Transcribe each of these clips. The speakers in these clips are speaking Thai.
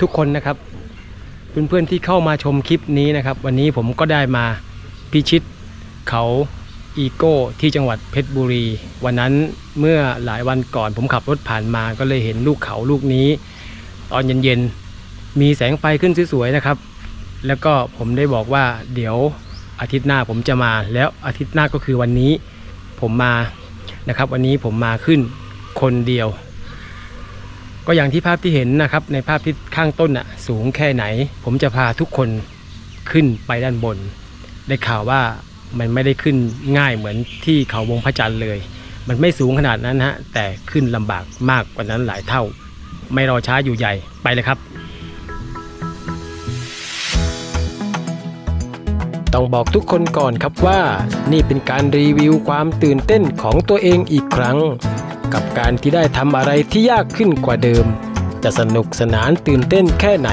ทุกคนนะครับเพื่อนๆที่เข้ามาชมคลิปนี้นะครับ วันนี้ผมก็ได้มาพิชิตเขาอีโก้ที่จังหวัดเพชรบุรี วันนั้นเมื่อหลายวันก่อนผมขับรถผ่านมาก็เลยเห็นลูกเขาลูกนี้ ตอนเย็นๆ มีแสงไฟขึ้นสวยๆนะครับ แล้วก็ผมได้บอกว่าเดี๋ยวอาทิตย์หน้าผมจะมา แล้วอาทิตย์หน้าก็คือวันนี้ผมมานะครับ วันนี้ผมมาขึ้นคนเดียว ก็อย่างที่ภาพที่เห็นนะครับ ในภาพที่ข้างต้นน่ะสูงแค่ไหน ผมจะพาทุกคนขึ้นไปด้านบน ได้ข่าวว่ามันไม่ได้ขึ้นง่ายเหมือนที่เขาวงพระจันทร์เลย มันไม่สูงขนาดนั้นฮะแต่ขึ้นลำบากมากกว่านั้นหลายเท่า ไม่รอช้าอยู่ใหญ่ไปเลยครับต้องบอกทุกคนก่อนครับว่า นี่เป็นการรีวิวความตื่นเต้นของตัวเองอีกครั้ง กับการที่ได้ทำอะไรที่ยากขึ้นกว่าเดิม จะสนุกสนานตื่นเต้นแค่ไหน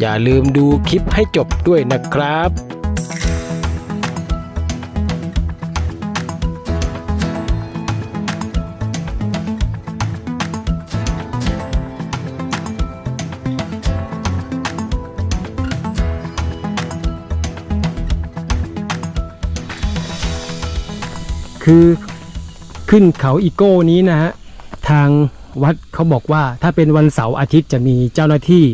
อย่าลืมดูคลิปให้จบด้วยนะครับคือ ขึ้นเขาอีโก้นี้นะฮะทางวัดเขาบอกว่าถ้าเป็นวันเสาร์อาทิตย์จะมีเจ้าหน้าที่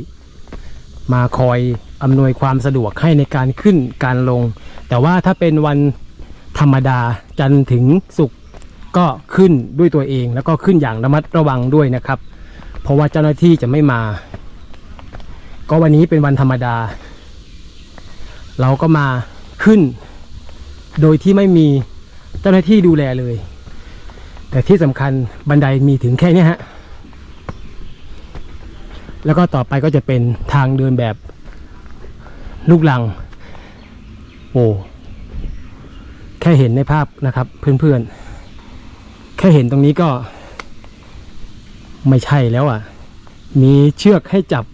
มาคอยอำนวยความสะดวกให้ในการขึ้นการลง แต่ว่าถ้าเป็นวันธรรมดาจันทร์ถึงศุกร์ก็ขึ้นด้วยตัวเอง แล้วก็ขึ้นอย่างระมัดระวังด้วยนะครับ เพราะว่าเจ้าหน้าที่จะไม่มา ก็วันนี้เป็นวันธรรมดา เราก็มาขึ้น โดยที่ไม่มีเจ้าหน้าที่ดูแลเลย แต่ที่สำคัญบันไดมีถึงแค่นี้ฮะ แล้วก็ต่อไปก็จะเป็นทางเดินแบบลูกลัง โอ้แค่เห็นในภาพนะครับ เพื่อนๆ แค่เห็นตรงนี้ก็ ไม่ใช่แล้วอะ มีเชือกให้จับ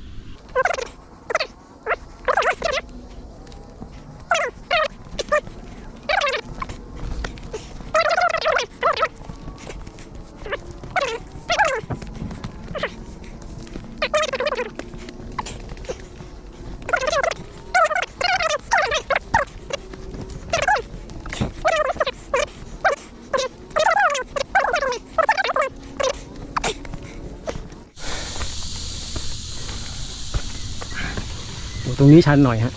ตรงนี้ชันหน่อยฮะ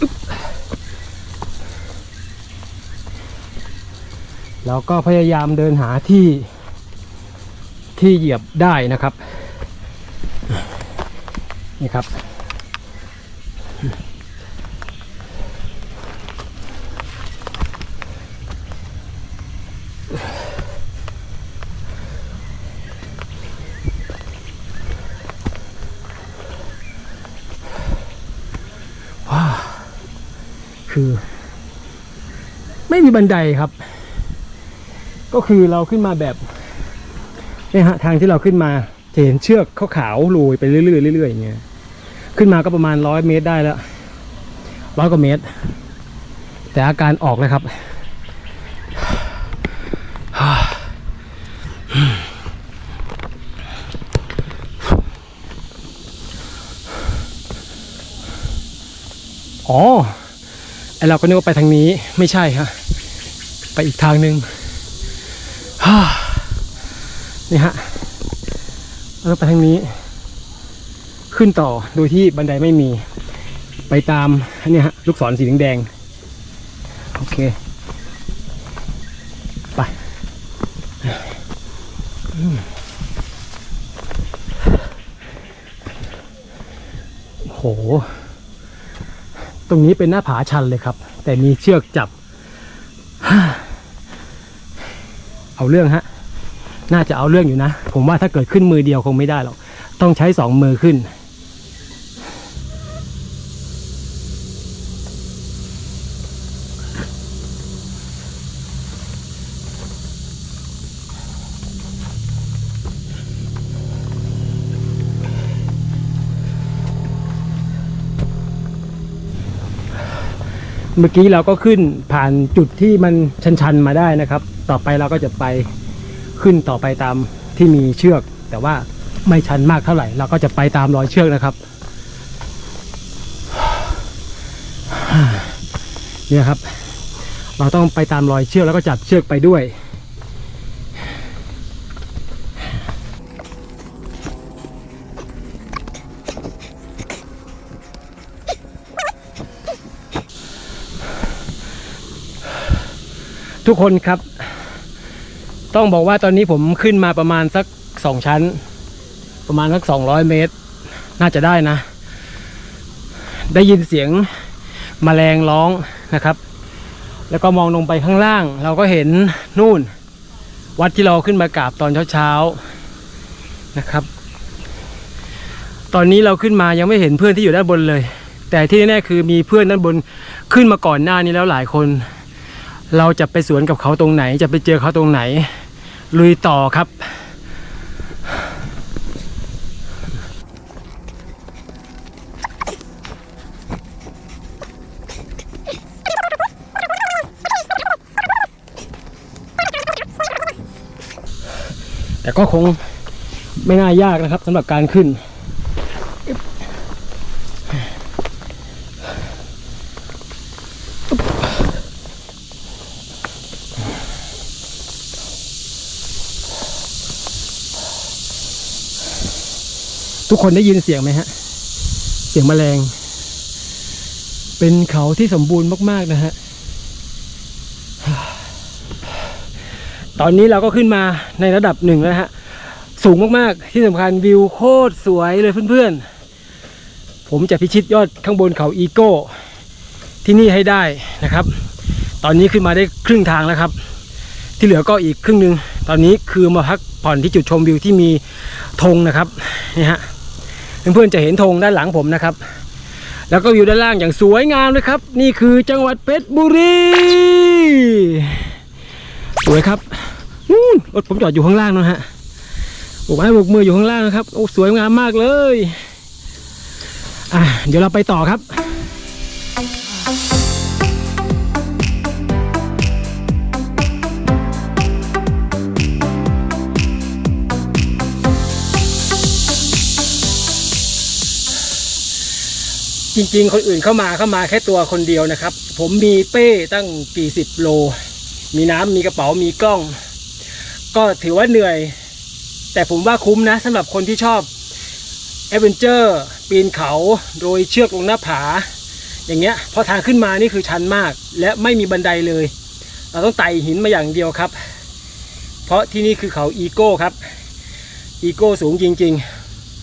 อึ๊บแล้วก็พยายามเดินหาที่ที่เหยียบได้นะครับ นี่ครับ คือ ไม่มีบันไดครับ ก็คือเราขึ้นมาแบบเนี่ยฮะทางที่เราขึ้นมาจะเห็นเชือกขาวๆโรยไปเรื่อยๆเรื่อยๆอย่างเงี้ยขึ้นมาก็ประมาณร้อยเมตรได้แล้วร้อยกว่าเมตร แต่อาการออกเลยครับอ๋อ เราก็นึกว่าไปทางนี้ไม่ใช่ฮะไปอีกทางหนึ่งนี่ฮะเราไปทางนี้ ขึ้นต่อโดยที่บันไดไม่มี ไปตามอันเนี้ยฮะลูกศรสีแดงโอเค ไปอืมโห ตรงนี้เป็นหน้าผาชันเลยครับ แต่มีเชือกจับ เอาเรื่องฮะ น่าจะเอาเรื่องอยู่นะ ผมว่าถ้าเกิดขึ้นมือเดียวคงไม่ได้หรอก ต้องใช้สองมือขึ้น เมื่อกี้เราก็ขึ้นผ่านจุดที่มันชันๆมาได้นะครับ ต่อไปเราก็จะไปขึ้นต่อไปตามที่มีเชือก แต่ว่าไม่ชันมากเท่าไหร่ เราก็จะไปตามรอยเชือกนะครับเนี่ยครับ เราต้องไปตามรอยเชือกแล้วก็จับเชือกไปด้วย ทุกคนครับ ต้องบอกว่าตอนนี้ผมขึ้นมาประมาณสักสองชั้น ประมาณสักสองร้อยเมตร น่าจะได้นะ ได้ยินเสียงมแมลงร้องนะครับ แล้วก็มองลงไปข้างล่าง เราก็เห็นนู่น วัดที่เราขึ้นมากราบตอนเช้าๆนะครับ ตอนนี้เราขึ้นมายังไม่เห็นเพื่อนที่อยู่ด้านบนเลย แต่ที่แน่ๆคือมีเพื่อนด้านบนขึ้นมาก่อนหน้านี้แล้วหลายคน เราจะไปสวนกับเขาตรงไหน จะไปเจอเขาตรงไหน ลุยต่อครับ แต่ก็คงไม่น่ายากนะครับสำหรับการขึ้น ทุกคนได้ยินเสียงไหมฮะ เสียงแมลง เป็นเขาที่สมบูรณ์มากๆนะฮะ ตอนนี้เราก็ขึ้นมาในระดับหนึ่งแล้วฮะ สูงมากๆ ที่สำคัญวิวโคตรสวยเลยเพื่อนๆ ผมจะพิชิตยอดข้างบนเขาอีโก้ที่นี่ให้ได้นะครับ ตอนนี้ขึ้นมาได้ครึ่งทางแล้วครับ ที่เหลือก็อีกครึ่งหนึ่ง ตอนนี้คือมาพักผ่อนที่จุดชมวิวที่มีธงนะครับ นี่ฮะ เพื่อนๆจะเห็นธงด้านหลังผมนะครับ แล้วก็วิวด้านล่างอย่างสวยงามเลยครับ นี่คือจังหวัดเพชรบุรี สวยครับนู่นรถผมจอดอยู่ข้างล่างนะฮะโบกไม้โบกมืออยู่ข้างล่างนะครับโอ้สวยงามมากเลย อะเดี๋ยวเราไปต่อครับ ริง ๆ คนอื่นเข้ามาเข้ามาแค่ตัวคนเดียวนะครับ ผมมีเป้ตั้งกี่สิบโล มีน้ำมีกระเป๋ามีกล้อง ก็ถือว่าเหนื่อย แต่ผมว่าคุ้มนะสำหรับคนที่ชอบแอดเวนเจอร์ปีนเขาโดยเชือกลงหน้าผา อย่างเงี้ยพอทางขึ้นมานี่คือชันมาก และไม่มีบันไดเลย เราต้องไต่หินมาอย่างเดียวครับ เพราะที่นี่คือเขาอีโก้ครับ อีโก้สูงจริง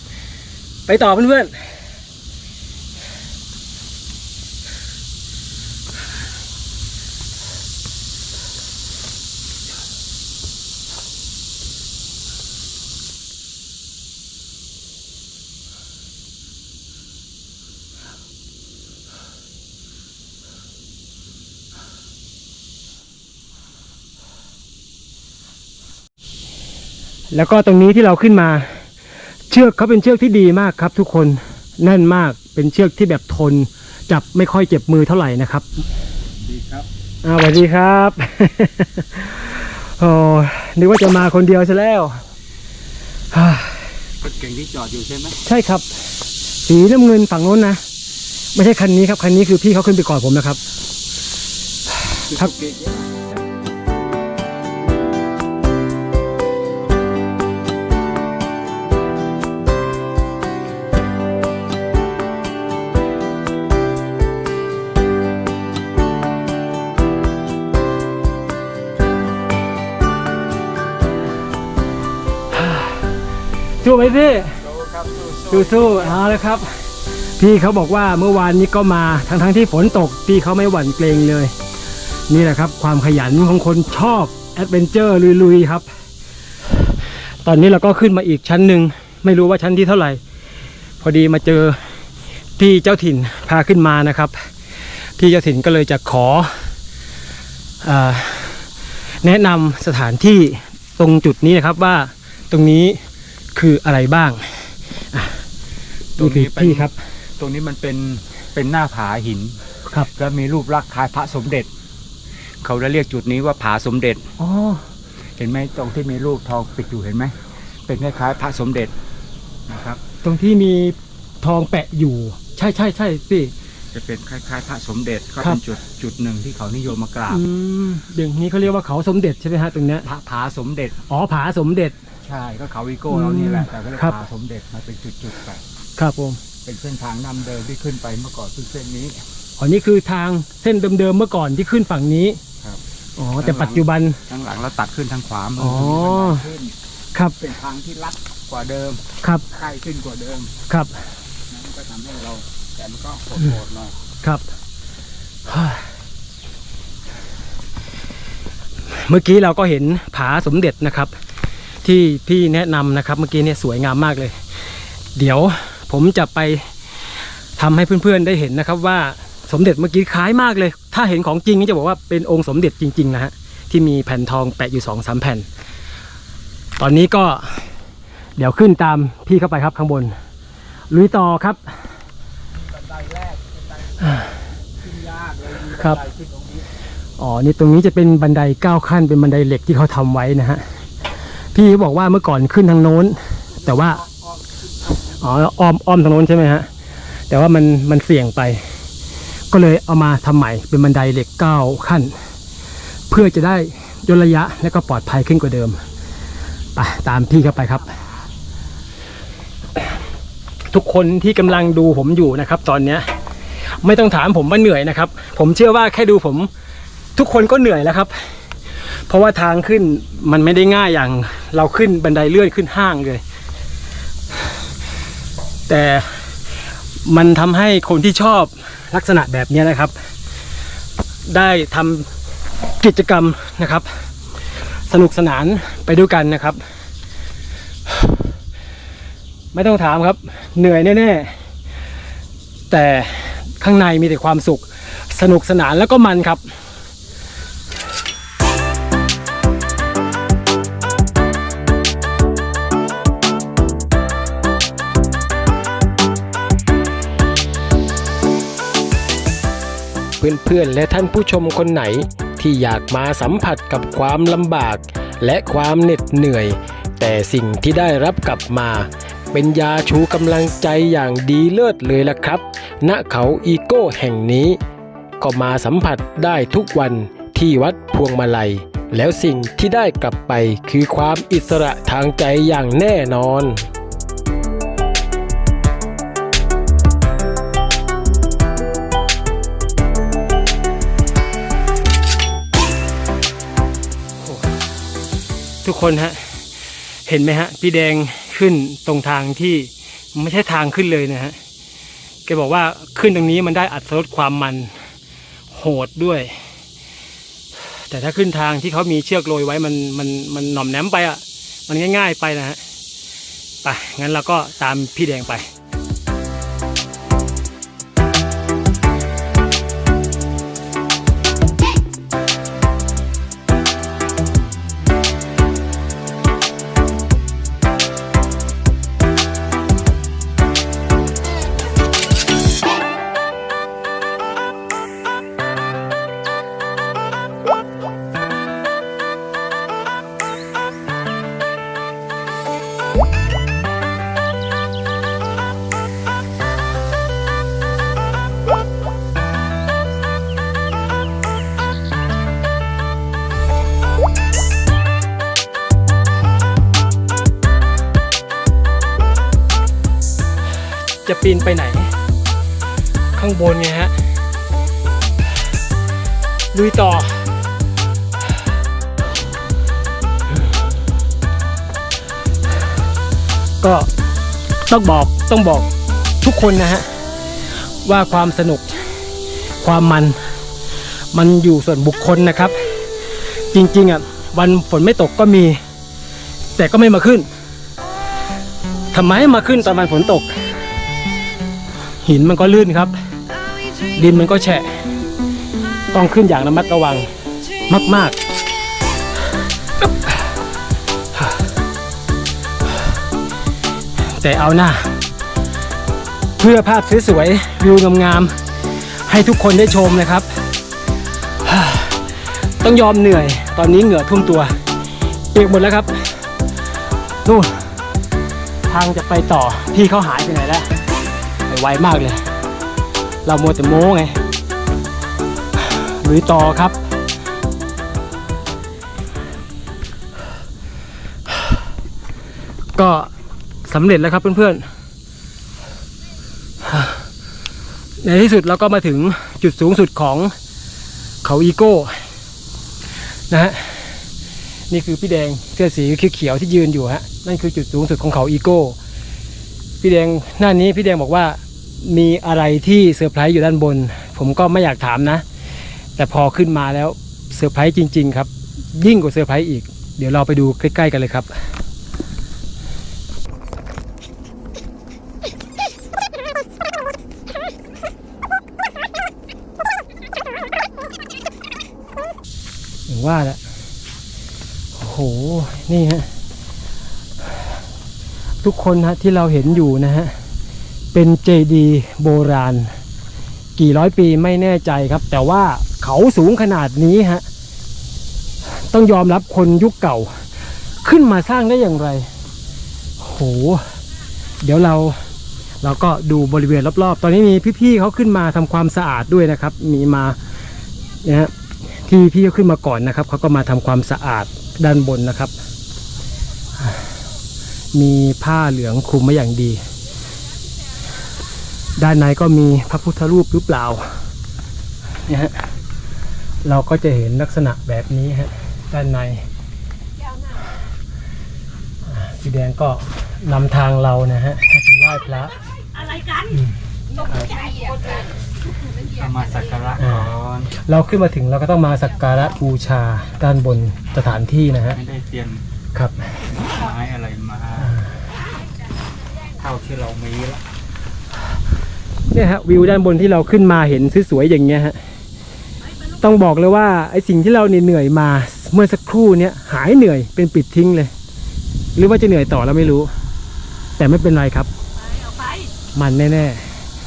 ๆ ไปต่อเพื่อนๆ แล้วก็ตรงนี้ที่เราขึ้นมา เชือกเขาเป็นเชือกที่ดีมากครับ ทุกคนแน่นมากเป็นเชือกที่แบบทน จับไม่ค่อยเจ็บมือเท่าไหร่นะครับดีครับอ่าสวัสดีครับโอ้นึกว่าจะมาคนเดียวซะแล้วฮ่ารถเก่งที่จอดอยู่ใช่ไหมใช่ครับ สีน้ำเงินฝั่งโน้นนะไม่ใช่คันนี้ครับคันนี้คือพี่เขาขึ้นไปก่อนผมนะครับครับเก่ง สู้ไหมพี่สู้ครับสู้สู้เอาเลยครับ พี่เขาบอกว่าเมื่อวานนี้ก็มาทั้งทั้งๆที่ฝนตกพี่เขาไม่หวั่นเกรงเลย นี่แหละครับ ความขยันของคนชอบแอดเวนเจอร์ลุยๆครับ ตอนนี้เราก็ขึ้นมาอีกชั้นหนึ่งไม่รู้ว่าชั้นที่เท่าไหร่ พอดีมาเจอพี่เจ้าถิ่นพาขึ้นมานะครับ พี่เจ้าถิ่นก็เลยจะขออแนะนำสถานที่ตรงจุดนี้นะครับว่าตรงนี้ คืออะไรบ้างอะนี่คือพี่ครับ ตรงนี้มันเป็นเป็นหน้าผาหินครับ แล้วมีรูปลักษณ์คล้ายพระสมเด็จ เขาจะเรียกจุดนี้ว่าผาสมเด็จอ๋อเห็นไหมตรงที่มีรูปทองปิดอยู่เห็นไหมเป็นคล้ายๆพระสมเด็จนะครับ ตรงที่มีทองแปะอยู่ ใช่ใช่ใช่พี่จะเป็นคล้ายๆพระสมเด็จก็ครัเป็บนจุดจุดหนึ่งที่เขานิยมมากราบอืมอย่างนี้เขาเรียกว่าเขาสมเด็จใช่ไหมฮะตรงเนี้ยพระผาสมเด็จ อ๋อผาสมเด็จ ใช่ก็เขาวิโก้เรานี่แหละแต่ก็เรียกครับผาสมเด็จมาเป็นจุดๆไปครับผมเป็นเส้นทางนำเดินที่ขึ้นไปเมื่อก่อนคือเส้นนี้อ๋อนี่คือทางเส้นเดิมๆเมื่อก่อนที่ขึ้นฝั่งนี้ครับ อ๋อแต่ปัจจุบัน ข้างหลังเราตัดขึ้นทางขวามือ๋อขึ้นครับเป็นทางที่ลัดกว่าเดิมครับใกล้ขึ้นกว่าเดิมครับนั่นก็ทำให้เราแต่มันก็โหดๆหน่อยครับเมื่อกี้เราก็เห็นผาสมเด็จนะครับ ที่พี่แนะนำนะครับ เมื่อกี้เนี่ยสวยงามมากเลย เดี๋ยวผมจะไปทำให้เพื่อนๆได้เห็นนะครับว่าสมเด็จเมื่อกี้คล้ายมากเลย ถ้าเห็นของจริงนี่จะบอกว่าเป็นองค์สมเด็จจริงๆนะฮะที่มีแผ่นทองแปะอยู่สองสามแผ่น ตอนนี้ก็เดี๋ยวขึ้นตามพี่เข้าไปครับข้างบน ลุยต่อครับบันไดแรกบันไดขึ้นยากเลยครับอ๋อนี่ตรงนี้จะเป็นบันไดเก้าขั้นเป็นบันไดเหล็กที่เขาทำไว้นะฮะ พี่เขาบอกว่าเมื่อก่อนขึ้นทางโน้น แต่ว่าอ๋ออ้อมอ้อมทางโน้นใช่ไหมฮะแต่ว่ามันมันเสี่ยงไป ก็เลยเอามาทำใหม่เป็นบันไดเหล็กเก้าขั้น เพื่อจะได้ยนระยะและก็ปลอดภัยขึ้นกว่าเดิมไปตามพี่เข้าไปครับ ทุกคนที่กำลังดูผมอยู่นะครับ ตอนเนี้ยไม่ต้องถามผมว่าเหนื่อยนะครับ ผมเชื่อว่าแค่ดูผม ทุกคนก็เหนื่อยแล้วครับ เพราะว่าทางขึ้นมันไม่ได้ง่ายอย่างเราขึ้นบันไดเลื่อนขึ้นห้างเลย แต่มันทำให้คนที่ชอบลักษณะแบบนี้นะครับ ได้ทำกิจกรรมนะครับ สนุกสนานไปด้วยกันนะครับ ไม่ต้องถามครับ เหนื่อยแน่ๆแต่ข้างในมีแต่ความสุขสนุกสนานแล้วก็มันครับ เพื่อนๆ และท่านผู้ชมคนไหน ที่อยากมาสัมผัสกับความลำบาก และความเหน็ดเหนื่อย แต่สิ่งที่ได้รับกลับมา เป็นยาชูกำลังใจอย่างดีเลิศเลยล่ะครับ ณเขาอีโก้แห่งนี้ ก็มาสัมผัสได้ทุกวันที่วัดพวงมาลัย แล้วสิ่งที่ได้กลับไปคือความอิสระทางใจอย่างแน่นอน ทุกคนฮะเห็นไหมฮะพี่แดงขึ้นตรงทางที่ไม่ใช่ทางขึ้นเลยนะฮะแกบอกว่าขึ้นตรงนี้มันได้อัตรสความมันโหดด้วย แต่ถ้าขึ้นทางที่เขามีเชือกโรยไว้มันมันมันหน่อมแนมไปอะ มันง่าย ๆไปนะฮะไปงั้นเราก็ตามพี่แดงไป ปีนไปไหน ข้างบนไงฮะลุยต่อ ก็ต้องบอกต้องบอกทุกคนนะฮะ ว่าความสนุกความมันมันอยู่ส่วนบุคคลนะครับ จริงๆอะวันฝนไม่ตกก็มี แต่ก็ไม่มาขึ้นทำไมมาขึ้นตอนวันฝนตก หินมันก็ลื่นครับ ดินมันก็แฉะ ต้องขึ้นอย่างระมัดระวังมาก ๆแต่เอาหน้า เพื่อภาพสวยๆวิวงามๆให้ทุกคนได้ชมนะครับ ต้องยอมเหนื่อย ตอนนี้เหงื่อท่วมตัวเปียกหมดแล้วครับนู่นทางจะไปต่อพี่เขาหายไปไหนแล้ว ไวมากเลย เราโมแต่โม้ไงลุยต่อครับ ก็สำเร็จแล้วครับเพื่อนๆ ในที่สุดเราก็มาถึงจุดสูงสุดของเขาอีโก้นะฮะนี่คือพี่แดงเสื้อสีเขียวที่ยืนอยู่ฮะนั่นคือจุดสูงสุดของเขาอีโก้พี่แดงหน้านี้พี่แดงบอกว่า มีอะไรที่เซอร์ไพรส์อยู่ด้านบน ผมก็ไม่อยากถามนะ แต่พอขึ้นมาแล้วเซอร์ไพรส์จริง ๆ ครับ ยิ่งกว่าเซอร์ไพรส์อีก เดี๋ยวเราไปดูใกล้ ๆ กันเลยครับอย่างว่าแหละโอ้โห นี่ฮะ ทุกคนฮะที่เราเห็นอยู่นะฮะ เป็นเจดีโบราณ กี่ร้อยปีไม่แน่ใจครับ แต่ว่าเขาสูงขนาดนี้ฮะ ต้องยอมรับคนยุคเก่า ขึ้นมาสร้างได้อย่างไร โห เดี๋ยวเราเราก็ดูบริเวณรอบๆ ตอนนี้มีพี่ๆเขาขึ้นมาทำความสะอาดด้วยนะครับ มีมาเนี่ยฮะที่พี่เขาขึ้นมาก่อนนะครับเขาก็มาทำความสะอาดด้านบนนะครับ มีผ้าเหลืองคลุมไว้อย่างดี ด้านในก็มีพระพุทธรูปหรือเปล่าเนี่ยฮะเราก็จะเห็นลักษณะแบบนี้ฮะด้านในอ่าพี่แดงก็นำทางเรานะฮะให้ไปไหว้พระอะไรกันอืมตกใจหมดเลยเอามาสักการะอ่าก่อนเราขึ้นมาถึงเราก็ต้องมาสักการะบูชาด้านบนสถานที่นะฮะไม่ได้เตรียมครับไม้อะไรมา เท่าที่เรามีละ เนี่ยฮะวิวด้านบนที่เราขึ้นมาเห็นสวยๆอย่างเงี้ยฮะต้องบอกเลยว่าไอสิ่งที่เราเหนื่อยมา เมื่อสักครู่เนี้ยหายเหนื่อยเป็นปิดทิ้งเลย หรือว่าจะเหนื่อยต่อเราไม่รู้ แต่ไม่เป็นไรครับ มันแน่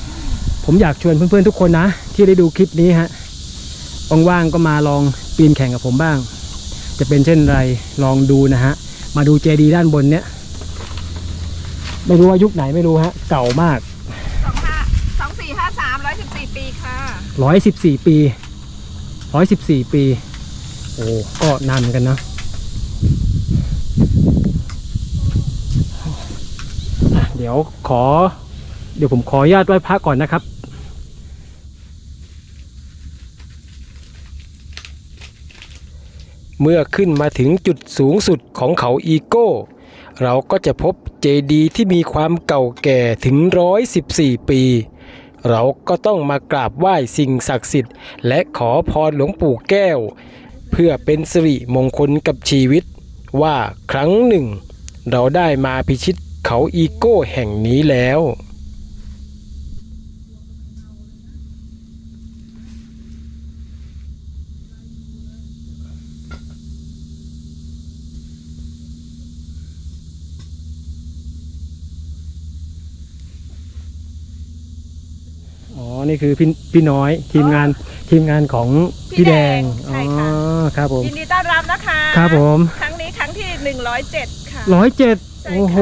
ๆผมอยากชวนเพื่อนๆทุกคนนะ ที่ได้ดูคลิปนี้ฮะว่างๆก็มาลองปีนแข่งกับผมบ้าง จะเป็นเช่นไรลองดูนะฮะมาดูเจดีย์ด้านบนเนี้ยไม่รู้ว่ายุคไหนไม่รู้ฮะ เก่ามาก สองห้าสองสี่ห้าสามร้อยสิบสี่ปีค่ะ ร้อยสิบสี่ปีร้อยสิบสี่ปี โอ้ก็นานกันนะเดี๋ยวขอ เดี๋ยวผมขออนุญาตไหว้พระก่อนนะครับเมื่อขึ้นมาถึงจุดสูงสุดของเขาอีโก้ เราก็จะพบเจดีย์ที่มีความเก่าแก่ถึง 114 ปี เราก็ต้องมากราบไหว้สิ่งศักดิ์สิทธิ์ และขอพรหลวงปู่แก้ว เพื่อเป็นสิริมงคลกับชีวิต ว่าครั้งหนึ่ง เราได้มาพิชิตเขาอีโก้แห่งนี้แล้ว นี่คือพี่พี่น้อยทีมงานทีมงานของพี่แดงใช่ค่ะอ๋อครับผมยินดีต้อนรับนะคะครับผมครั้งนี้ครั้งที่หนึ่งร้อยเจ็ดค่ะ ร้อยเจ็ดใช่ค่ะ โอ้โห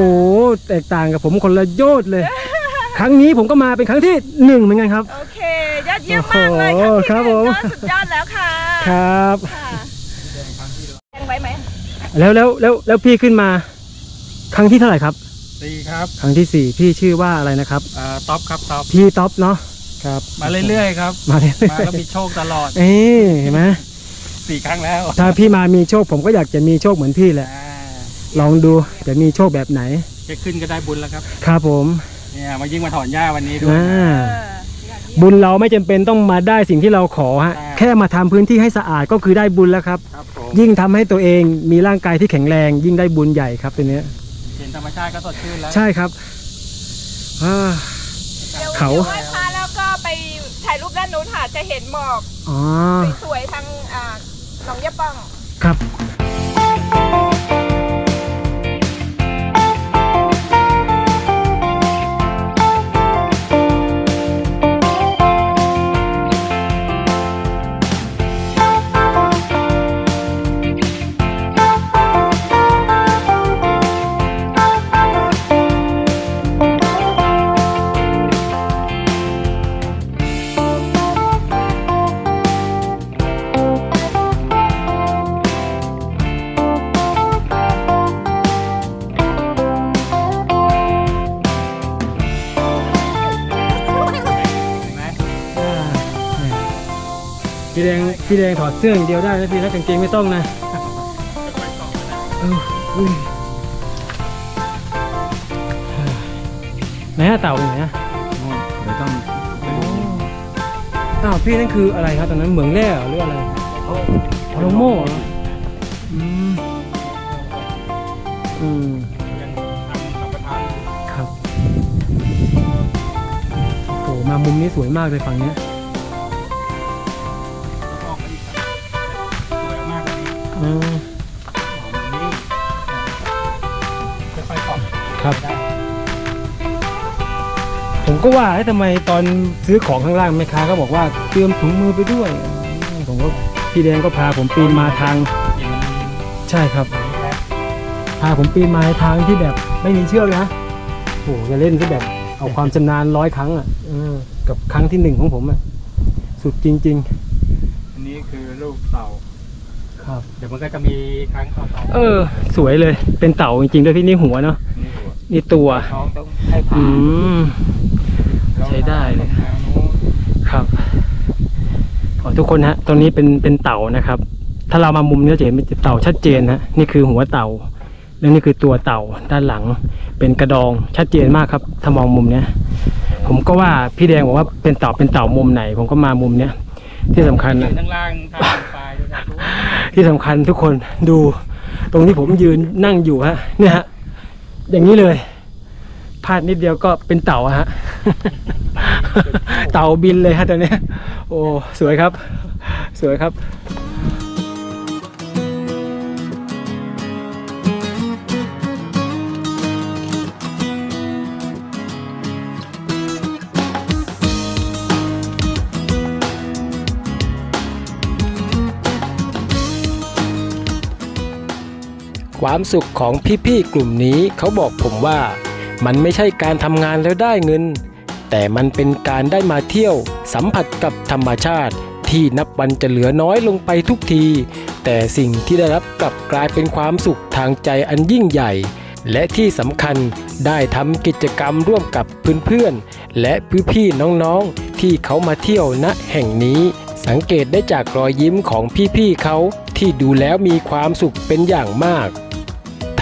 แตกต่างกับผมคนละโยชน์เลย ครั้งนี้ผมก็มาเป็นครั้งที่หนึ่งเหมือนกันครับ โอเค ยอดเยี่ยมมากเลยโอ้ครั้งโหที่หครับผมนึ่งก็สุดยอดแล้วค่ะครับค่ะแจ้งไว้ไหมแล้วแล้วแล้วแล้วพี่ขึ้นมา ครั้งที่เท่าไหร่ครับ ดีครับครั้งที่สี่พี่ชื่อว่าอะไรนะครับ อ่าท็อปครับท็อปพี่ท็อปเนาะ ครับ มาเรื่อยๆครับ มาเรื่อยมาแล้วมีโชคตลอดๆเอ้ยเห็นไหมสี่ครั้งแล้วถ้าพี่มามีโชคผมก็อยากจะมีโชคเหมือนพี่แหละ อ่าลองดูจะมีโชคแบบไหน แค่ขึ้นก็ได้บุญแล้วครับ ครับผมเนี่ยมายิ่งมาถอนหญ้าวันนี้ด้วย อ่าเออยอดเยี่ยมบุญเราไม่จำเป็นต้องมาได้สิ่งที่เราขอฮะ ใช่ แค่มาทำพื้นที่ให้สะอาดก็คือได้บุญแล้วครับ ครับผมยิ่งทำให้ตัวเองมีร่างกายที่แข็งแรง ยิ่งได้บุญใหญ่ครับตัวเนี้ย เห็นธรรมชาติก็สดชื่นแล้ว ใช่ครับอ่าเดี๋ยวเขาเดี๋ยวไหว้พระแล้วก็ ไปถ่ายรูปด้านนู้นค่ะ จะเห็นหมอกอ๋อ สวยๆทางอ่าหนองยะป้อง ครับ พี่แดงพี่แดงถอดเสื้ออย่างเดียวได้นะพี่นะกางเกงไม่ต้องนะเอออุ้ยไหนฮะเต่าอยู่ไหนฮะเดี๋ยวต้องอ้าวพี่นั่นคืออะไรครับตอนนั้นเหมืองแร่เหรอหรืออะไรพลโม่เหรออืมอืมครับโอ้โหมามุมนี้สวยมากเลยฝั่งเนี้ย ครับ ผมก็ว่าเอ๊ะทำไมตอนซื้อของข้างล่างแม่ค้าก็บอกว่าเตรียมถุงมือไปด้วยอืมผมก็พี่แดงก็พาผมปีนมาทาง ใช่ครับ พาผมปีนมาทางที่แบบไม่มีเชือกนะโอ้โหจะเล่นซะแบบ เอาความชำนาญร้อยครั้งอะเออกับครั้งที่หนึ่งของผมอะ สุดจริง อันนี้คือลูกเต่า ๆ ครับ เดี๋ยวมันก็จะมีครั้งต่อเออ สวยเลยเป็นเต่าจริงๆด้วยพี่นี่หัวเนาะๆ นี่หัวนี่ตัวเขาต้องให้ผ่าอืนม ใช้ได้เลย แนวนู้นครับขอทุกคนฮะ ตรงนี้เป็นเป็นเต่านะครับ ถ้าเรามามุมนี้จะเห็นเป็นเต่าชัดเจนฮะ นี่คือหัวเต่า และนี่คือตัวเต่าด้านหลัง เป็นกระดองชัดเจนมากครับ ถ้ามองมุมเนี้ย ผมก็ว่าพี่แดงบอกว่าเป็นเต่าเป็นเต่ามุมไหน ผมก็มามุมเนี้ย ที่สำคัญอยู่นะข้างล่างทางปลายด้วยนะทุกที่สำคัญทุกคนดูตรงที่ผมยืนนั่งอยู่ฮะเนี่ยฮะ อย่างนี้เลยพลาดนิดเดียวก็เป็นเต่าอะฮะ เต่าบินเลยฮะตอนเนี้ยโอ้ สวยครับ สวยครับ ความสุขของพี่ๆกลุ่มนี้เขาบอกผมว่า มันไม่ใช่การทำงานแล้วได้เงิน แต่มันเป็นการได้มาเที่ยว สัมผัสกับธรรมชาติ ที่นับวันจะเหลือน้อยลงไปทุกที แต่สิ่งที่ได้รับกลับกลายเป็นความสุขทางใจอันยิ่งใหญ่ และที่สำคัญได้ทำกิจกรรมร่วมกับเพื่อนๆและพี่ๆน้องๆที่เขามาเที่ยวณแห่งนี้สังเกตได้จากรอยยิ้มของพี่ๆเขาที่ดูแล้วมีความสุขเป็นอย่างมาก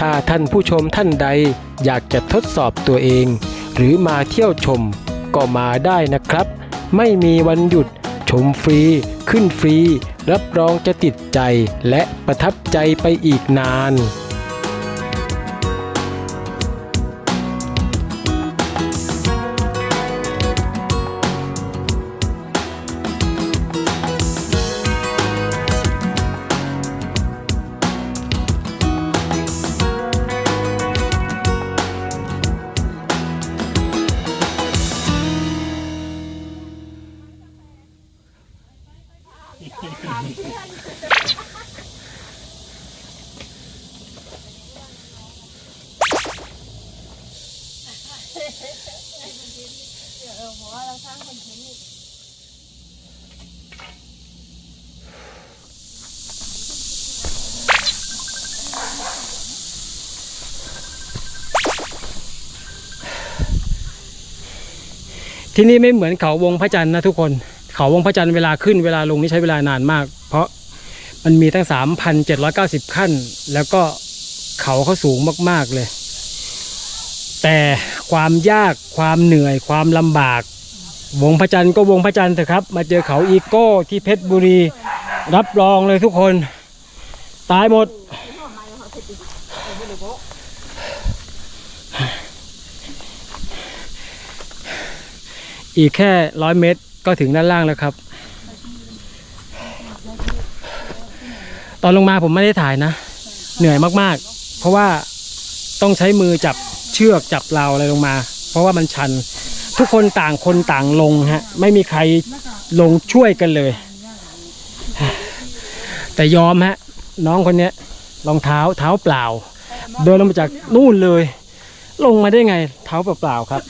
ถ้าท่านผู้ชมท่านใดอยากจะทดสอบตัวเอง หรือมาเที่ยวชมก็มาได้นะครับ ไม่มีวันหยุดชมฟรี ขึ้นฟรี รับรองจะติดใจและประทับใจไปอีกนาน ที่นี่ไม่เหมือนเขาวงพระจันทร์นะทุกคน เขาวงพระจันทร์เวลาขึ้นเวลาลงนี่ใช้เวลานานมาก เพราะมันมีตั้ง 3,790 ขั้น แล้วก็เขาเขาสูงมากๆเลย แต่ความยากความเหนื่อยความลำบาก วงพระจันทร์ก็วงพระจันทร์เถอะครับ มาเจอเขาอีโก้ที่เพชรบุรี รับรองเลยทุกคน ตายหมด อีกแค่ร้อยเมตรก็ถึงด้านล่างแล้วครับ ตอนลงมาผมไม่ได้ถ่ายนะ เหนื่อยมากๆ เพราะว่าต้องใช้มือจับ เชือกจับเราอะไรลงมา เพราะว่ามันชัน ทุกคนต่างคนต่างลงฮะ ไม่มีใครลงช่วยกันเลย แต่ยอมฮะ น้องคนเนี้ยรองเท้าเท้าเปล่า เดินลงมาจากนู่นเลย ลงมาได้ไงเท้าเปล่าๆครับ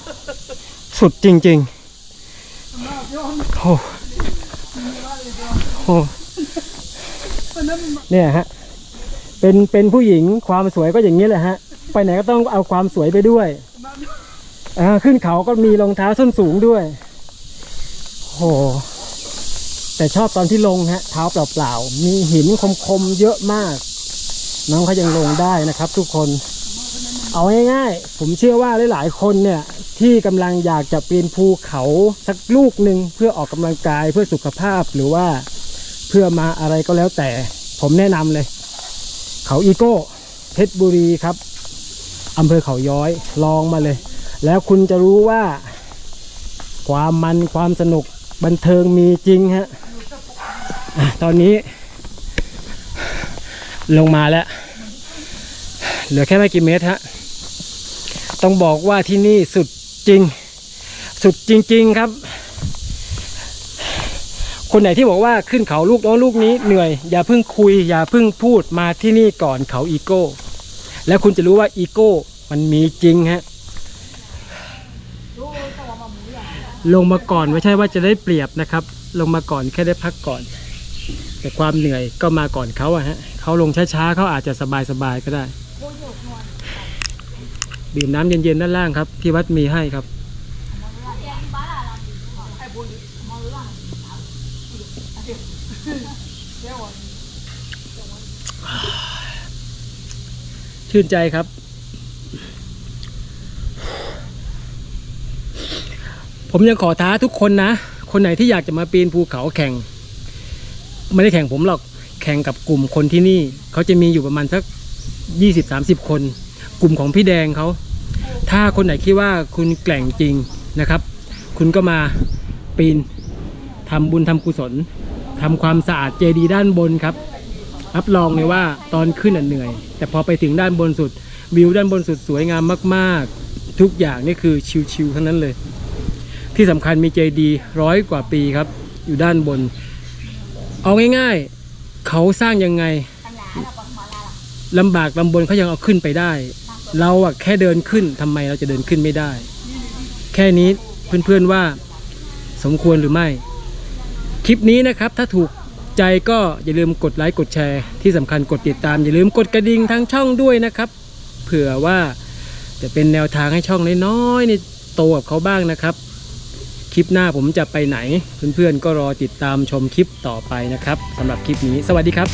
สุดจริงๆโอ้โหเนี่ยฮะเป็นเป็นผู้หญิงความสวยก็อย่างนี้แหละฮะ ไปไหนก็ต้องเอาความสวยไปด้วยอ่าขึ้นเขาก็มีรองเท้าส้นสูงด้วยโอ้โหแต่ชอบตอนที่ลงฮะเท้าเปล่าๆมีหินคมๆเยอะมาก น้องเขายังลงได้นะครับ ทุกคน เอาง่ายๆ ผมเชื่อว่าหลายๆคนเนี่ย ที่กำลังอยากจะปีนภูเขาสักลูกหนึ่งเพื่อออกกำลังกายเพื่อสุขภาพหรือว่าเพื่อมาอะไรก็แล้วแต่ ผมแนะนำเลย เขาอีโก้เพชรบุรีครับ อำเภอเขาย้อยลองมาเลย แล้วคุณจะรู้ว่า ความมันความสนุกบันเทิงมีจริงฮะอะตอนนี้ ลงมาแล้ว เหลือแค่ไม่กี่เมตรฮะต้องบอกว่าที่นี่สุดจริง สุดจริง ๆครับ คนไหนที่บอกว่าขึ้นเขาลูกน้องลูกนี้เหนื่อย อย่าเพิ่งคุย อย่าเพิ่งพูดมาที่นี่ก่อนเขาอีโก้ แล้วคุณจะรู้ว่าอีโก้มันมีจริงฮะลงมาก่อนไม่ใช่ว่าจะได้เปรียบนะครับ ลงมาก่อนแค่ได้พักก่อน แต่ความเหนื่อยก็มาก่อนเขาอะฮะเขาลงช้าๆเขาอาจจะสบายๆก็ได้ดื่มน้ำเย็นๆด้านล่างครับ ที่วัดมีให้ครับ ชื่นใจครับ ผมยังขอท้าทุกคนนะ คนไหนที่อยากจะมาปีนภูเขาแข่ง ไม่ได้แข่งผมหรอกแข่งกับกลุ่มคนที่นี่ เขาจะมีอยู่ประมาณสักยี่สิบสามสิบคน กลุ่มของพี่แดงเขา ถ้าคนไหนคิดว่าคุณแกล่งจริงนะครับ คุณก็มาปีนทำบุญทำกุศลทำความสะอาดเจดีย์ด้านบนครับ รับรองเลยว่าตอนขึ้นเหนื่อย แต่พอไปถึงด้านบนสุด วิวด้านบนสุดสวยงามมากๆ ทุกอย่างนี่คือชิวๆทั้งนั้นเลย ที่สำคัญมีเจดีร้อยกว่าปีครับ อยู่ด้านบน เอาง่ายๆ เขาสร้างยังไงลำบากลำบนเขายังเอาขึ้นไปได้ เราอะแค่เดินขึ้นทำไมเราจะเดินขึ้นไม่ได้ แค่นี้เพื่อนๆว่าสมควรหรือไม่ คลิปนี้นะครับถ้าถูก ใจก็อย่าลืมกดไลค์กดแชร์ที่สำคัญกดติดตาม อย่าลืมกดกระดิ่งทางช่องด้วยนะครับ เผื่อว่าจะเป็นแนวทางให้ช่องน้อยๆนี่โตกับเขาบ้างนะครับ คลิปหน้าผมจะไปไหน เพื่อนๆก็รอติดตามชมคลิปต่อไปนะครับสำหรับคลิปนี้ สวัสดีครับ